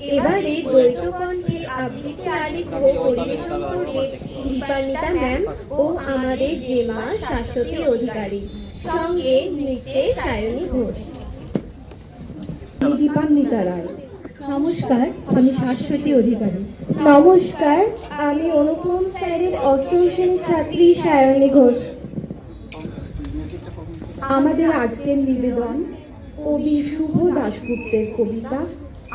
এবারে দ্বৈত কণ্ঠে আবৃত্তি আলেখ্য পরিবেশন করবে দীপান্বিতা ম্যাম ও আমাদের জেমা শাশ্বতী অধিকারী। সঙ্গে নৃত্যে সায়নী ঘোষ। দীপান্বিতা রায়। নমস্কার, আমি শাশ্বতী অধিকারী। নমস্কার, আমি অনুপম স্যারের অষ্টম শ্রেণির ছাত্রী সায়নী ঘোষ। আমাদের আজকের নিবেদন কবি শুভ দাশগুপ্তের কবিতা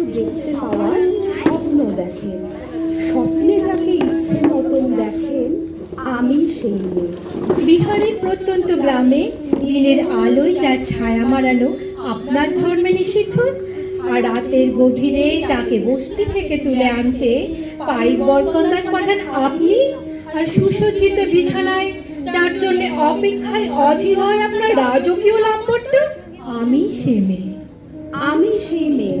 কিছু দেখতে পাওয়ার স্বপ্ন দেখেন। স্বপ্নে যাকে ইচ্ছে মতন দেখেন, আমি সেই মেয়ে। বিহারের প্রত্যন্ত গ্রামে দিনের আলোয় যার ছায়া মারানো আপনার ধর্মে নিষিদ্ধ, আর রাতের গভীরে যাকে বস্তি থেকে তুলে আনতে পাইক বরকন্দাজ পাঠান আপনি, আর সুসজ্জিত বিছানায়, যার জন্য অপেক্ষায় অধীর হয় আপনার রাজকীয় লাম্বট্য আমি সে মেয়ে। আমি সেই মেয়ে।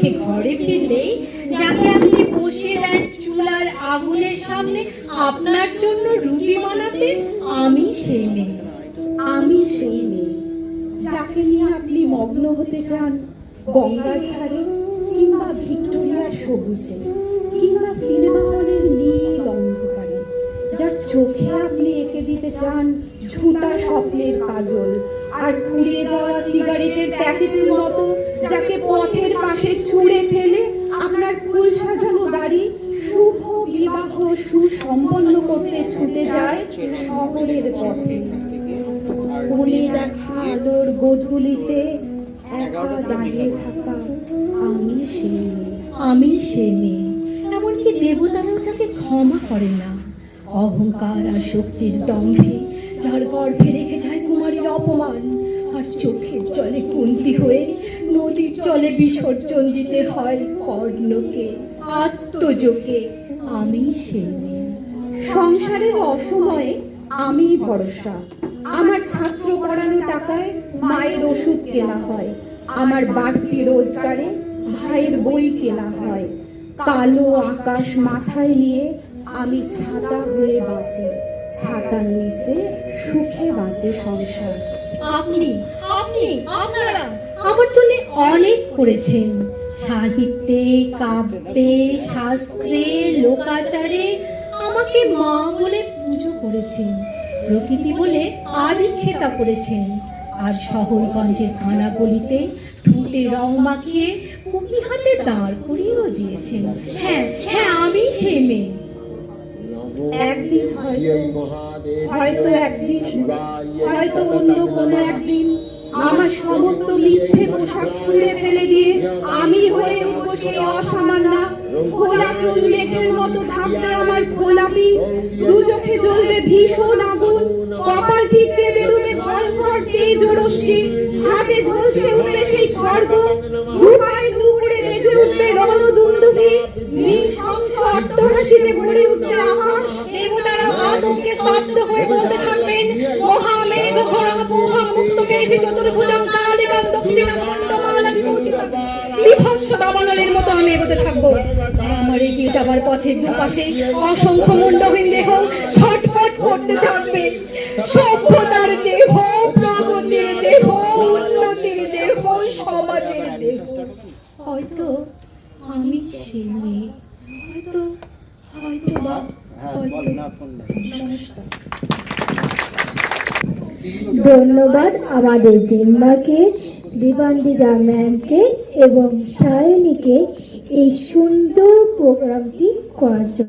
কাঠে ঘরে ফিরলেই যাকে আপনি বসিয়ে দেন চুলার আগুনের সামনে, আপনার জন্য রুটি বানাতে আমি সেই মেয়ে। আমি সেই মেয়ে যাকে নিয়ে আপনি মগ্ন হতে চান গঙ্গার ধারে কিংবা ভিক্টোরিয়ার সবুজে, কিংবা সিনেমা হলের নীল অন্ধকারে, যার চোখে আপনি এঁকে দিতে চান ঝুটা স্বপ্নের কাজল আর পুড়িয়ে যাওয়া সিগারেটের প্যাকেটের মতো যাকে পথের পাশে ছুঁড়ে ফেলে আপনার ফুল সাজানো গাড়ি শুভ বিবাহ সুসম্পন্ন করতে ছুটে যায় শহরের পথে বলে দেখা আলোর গধূলিতে একা দাঁড়িয়ে থাকা আমি মেয়ে। আমি সে মেয়ে এমনকি দেবতারাও যাকে ক্ষমা করে না অহংকার আর শক্তির দম্ভে যার গর্ভে রেখে যায় অপমান। আর চোখের জলে কুন্তি হয়ে নদীর জলে বিসর্জন দিতে হয় কর্ণকে আত্মযোগে আমি সে সংসারের অসময়ে আমি ভরসা। আমার ছাত্র পড়ানো টাকায় মায়ের ওষুধ কেনা হয়। আমার বাড়তি রোজগারে ভাইয়ের বই কেনা হয়। কালো আকাশ মাথায় নিয়ে আমি ছাতা হয়ে বাঁচি। ছাতার নিচে সুখে বাঁচে সংসার। আপনি আপনি আপনারা আমার জন্য অনেক করেছেন। সাহিত্যে কাব্যে শাস্ত্রে লোকাচারে আমাকে মা বলে পুজো করেছেন প্রকৃতি বলে আদিক্ষেতা করেছেন। আর শহরগঞ্জের কানাগলিতে ঠুঁটে রং মাখিয়ে কুপি হাতে দাঁড় করিয়েও দিয়েছেন। হ্যাঁ হ্যাঁ আমি সে মেয়ে। একদিন হয়তো একদিন, হয়তো অন্য কোনো একদিন আমার সমস্ত মিথ্যে পোশাক ছুঁড়ে ফেলে দিয়ে আমি হয়ে উঠবো সেই অসামান্যা খোলা চুল মেঘের মতো ঢাকবে আমার খোলাপি। দু চোখে জ্বলবে ভীষণ আগুন, কপাল ঠিকরে বেরোবে ভয়ঙ্কর তেজ রশ্মি। হাতে ঝলসে উঠবে সেই খড়গ, দুপায়ে দুপুরে বেজে উঠবে রণদুন্দুভি। নৃশংস অট্টহাসিতে ভরে উঠবে আকাশ। দেবতারা আতঙ্কে স্তব্ধ হয়ে বলতে থাকবেন, মহামেঘ ঘোড়া পোহা মুক্তকে এসে চতুর্ভুজং কালিকাং দক্ষিণা মণ্ডমালা বিভৎস দাবানলের মতো আমি এগোতে আমার এগিয়ে যাবার দুপাশে অসংখ্য মুন্ডহীন দেহ ছটফট করতে থাকবে। সভ্যতার দেহ, প্রগতির দেহ, উন্নতির দেহ, সমাজের দেহ। হয়তো আমি সে মেয়ে, হয়তো ধন্যবাদ আমাদের জিম্মাকে দীপান্ডিজা ম্যামকে এবং সায়নীকে এই সুন্দর প্রোগ্রামটি করার জন্য।